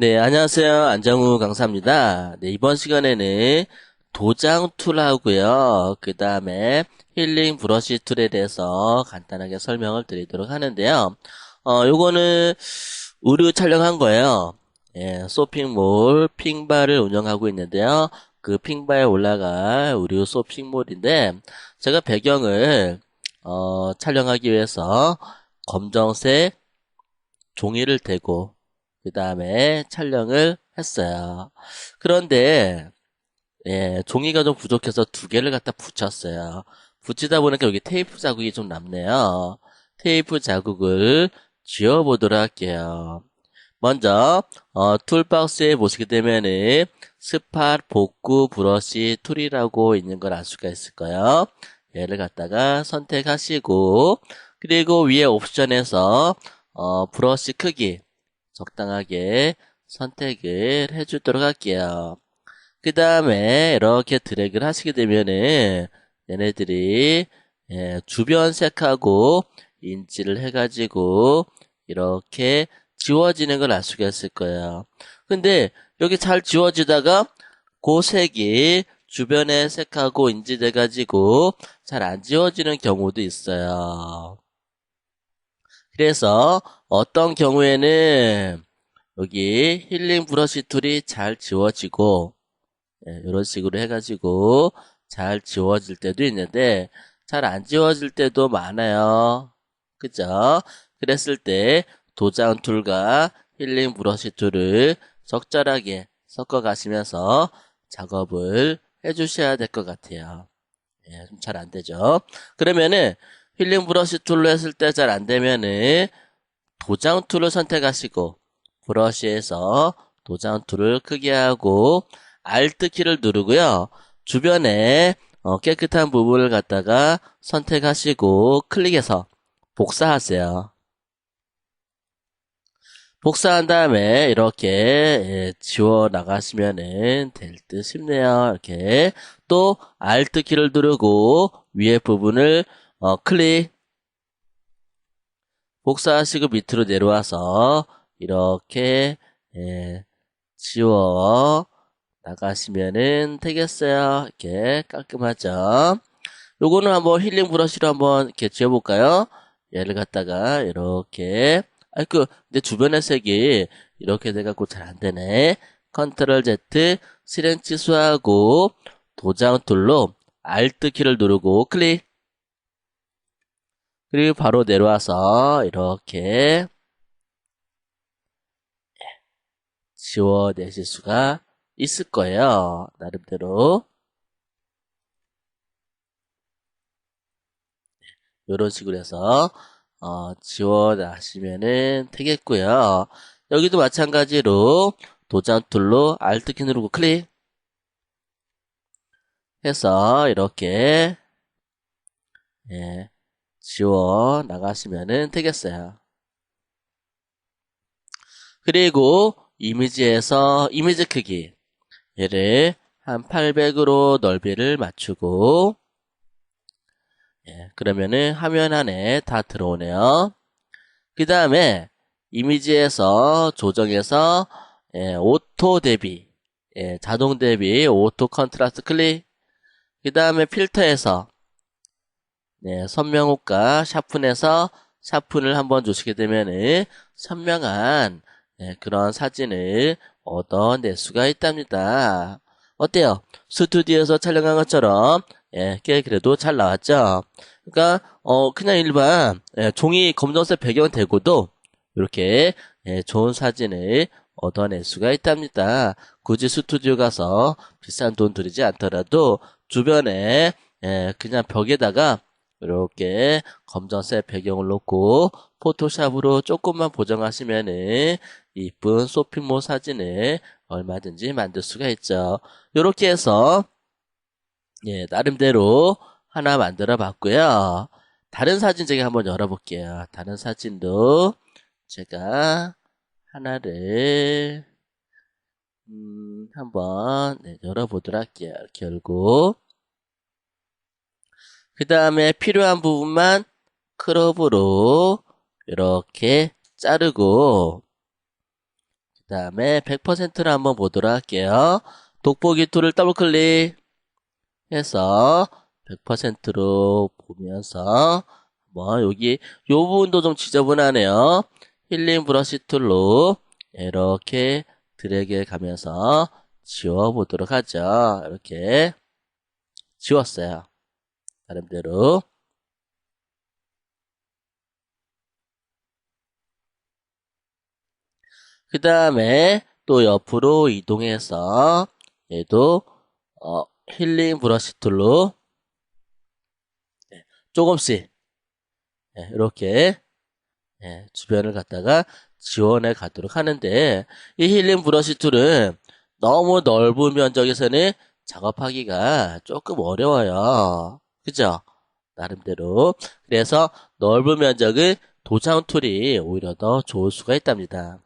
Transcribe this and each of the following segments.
네, 안녕하세요. 안정우 강사입니다. 네, 이번 시간에는 도장 툴하고요. 그 다음에 힐링 브러쉬 툴에 대해서 간단하게 설명을 드리도록 하는데요. 어, 요거는 의류 촬영한 거예요. 예, 쇼핑몰 핑바를 운영하고 있는데요. 그 핑바에 올라갈 의류 쇼핑몰인데, 제가 배경을, 어, 촬영하기 위해서 검정색 종이를 대고, 그 다음에 촬영을 했어요. 그런데, 예, 종이가 좀 부족해서 두 개를 갖다 붙였어요. 붙이다 보니까 여기 테이프 자국이 좀 남네요. 테이프 자국을 지워보도록 할게요. 먼저, 어, 툴박스에 보시게 되면은, 스팟 복구 브러쉬 툴이라고 있는 걸 알 수가 있을 거예요. 얘를 갖다가 선택하시고, 그리고 위에 옵션에서, 어, 브러쉬 크기, 적당하게 선택을 해주도록 할게요. 그 다음에 이렇게 드래그를 하시게 되면은 얘네들이 예, 주변 색하고 인지를 해가지고 이렇게 지워지는 걸 알 수가 있을 거예요. 근데 여기 잘 지워지다가 그 색이 주변의 색하고 인지돼가지고 잘 안 지워지는 경우도 있어요. 그래서 어떤 경우에는 여기 힐링 브러쉬 툴이 잘 지워지고 예, 이런 식으로 해가지고 잘 지워질 때도 있는데 잘 안 지워질 때도 많아요. 그죠? 그랬을 때 도장 툴과 힐링 브러쉬 툴을 적절하게 섞어 가시면서 작업을 해주셔야 될 것 같아요. 예, 좀 잘 안 되죠? 그러면은 힐링 브러쉬 툴로 했을 때 잘 안 되면은 도장 툴을 선택하시고 브러쉬에서 도장 툴을 크게 하고 Alt 키를 누르고요. 주변에 어, 깨끗한 부분을 갖다가 선택하시고 클릭해서 복사하세요. 복사한 다음에 이렇게 예, 지워 나가시면은 될듯 싶네요. 이렇게 또 Alt 키를 누르고 위에 부분을 어, 클릭 복사하시고 밑으로 내려와서 이렇게 예, 지워 나가시면은 되겠어요. 이렇게 깔끔하죠. 요거는 한번 힐링 브러쉬로 한번 이렇게 지워볼까요? 얘를 갖다가 이렇게 아이 그 근데 주변의 색이 이렇게 돼갖고 잘 안되네. 컨트롤 Z 실행 취소하고 도장 툴로 Alt 키를 누르고 클릭 그리고 바로 내려와서 이렇게 지워내실 수가 있을 거예요. 나름대로. 이런 식으로 해서 어, 지워나시면은 되겠고요. 여기도 마찬가지로 도장 툴로 Alt 키 누르고 클릭 해서 이렇게 예, 지워 나가시면은 되겠어요. 그리고 이미지에서 이미지 크기 얘를 한 800으로 넓이를 맞추고 예, 그러면은 화면 안에 다 들어오네요. 그 다음에 이미지에서 조정해서 예, 오토 대비 예, 자동 대비 오토 컨트라스트 클릭 그 다음에 필터에서 네, 선명호가 샤픈에서 샤픈을 한번 주시게 되면은 선명한 네, 그런 사진을 얻어낼 수가 있답니다. 어때요? 스튜디오에서 촬영한 것처럼 예, 꽤 그래도 잘 나왔죠? 그러니까 어 그냥 일반 예, 종이 검정색 배경 대고도 이렇게 예, 좋은 사진을 얻어낼 수가 있답니다. 굳이 스튜디오 가서 비싼 돈 들이지 않더라도 주변에 예, 그냥 벽에다가 이렇게 검정색 배경을 놓고 포토샵으로 조금만 보정하시면은 이쁜 쇼핑몰 사진을 얼마든지 만들 수가 있죠. 이렇게 해서 예, 나름대로 하나 만들어 봤고요. 다른 사진 제가 한번 열어볼게요. 다른 사진도 제가 하나를 음, 한번 네, 열어보도록 할게요. 이렇게 열고 그 다음에 필요한 부분만 크롭으로 이렇게 자르고 그 다음에 100%를 한번 보도록 할게요. 돋보기 툴을 더블 클릭 해서 100%로 보면서 뭐 여기 요 부분도 좀 지저분하네요. 힐링 브러쉬 툴로 이렇게 드래그 가면서 지워보도록 하죠. 이렇게 지웠어요. 나름대로. 그 다음에 또 옆으로 이동해서 얘도 어, 힐링 브러쉬 툴로 네, 조금씩 네, 이렇게 네, 주변을 갖다가 지원해 가도록 하는데 이 힐링 브러쉬 툴은 너무 넓은 면적에서는 작업하기가 조금 어려워요. 그죠? 나름대로. 그래서 넓은 면적은 도장 툴이 오히려 더 좋을 수가 있답니다.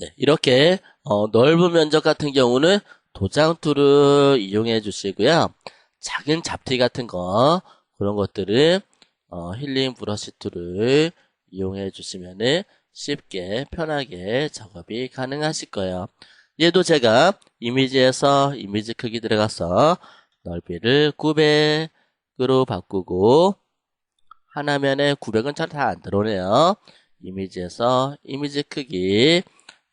네, 이렇게 어, 넓은 면적 같은 경우는 도장 툴을 이용해 주시고요. 작은 잡티 같은 거 그런 것들은 어, 힐링 브러쉬 툴을 이용해 주시면 쉽게 편하게 작업이 가능하실 거예요. 얘도 제가 이미지에서 이미지 크기 들어가서 넓이를 900으로 바꾸고 하나면에 900은 잘 다 안 들어오네요. 이미지에서 이미지 크기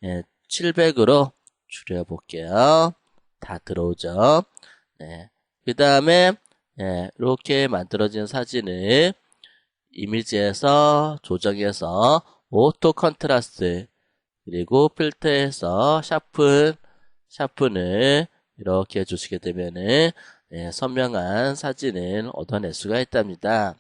예, 700으로 줄여볼게요. 다 들어오죠. 네. 그 다음에, 예, 이렇게 만들어진 사진을 이미지에서 조정해서 오토 컨트라스트, 그리고 필터에서 샤픈, 샤픈을 이렇게 해주시게 되면은, 예, 선명한 사진을 얻어낼 수가 있답니다.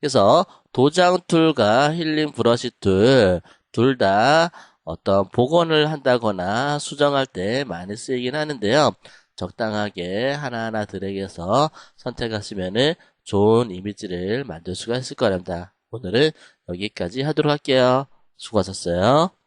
그래서 도장 툴과 힐링 브러쉬 툴, 둘 다 어떤 복원을 한다거나 수정할 때 많이 쓰이긴 하는데요. 적당하게 하나하나 드래그해서 선택하시면 좋은 이미지를 만들 수가 있을 거랍니다. 오늘은 여기까지 하도록 할게요. 수고하셨어요.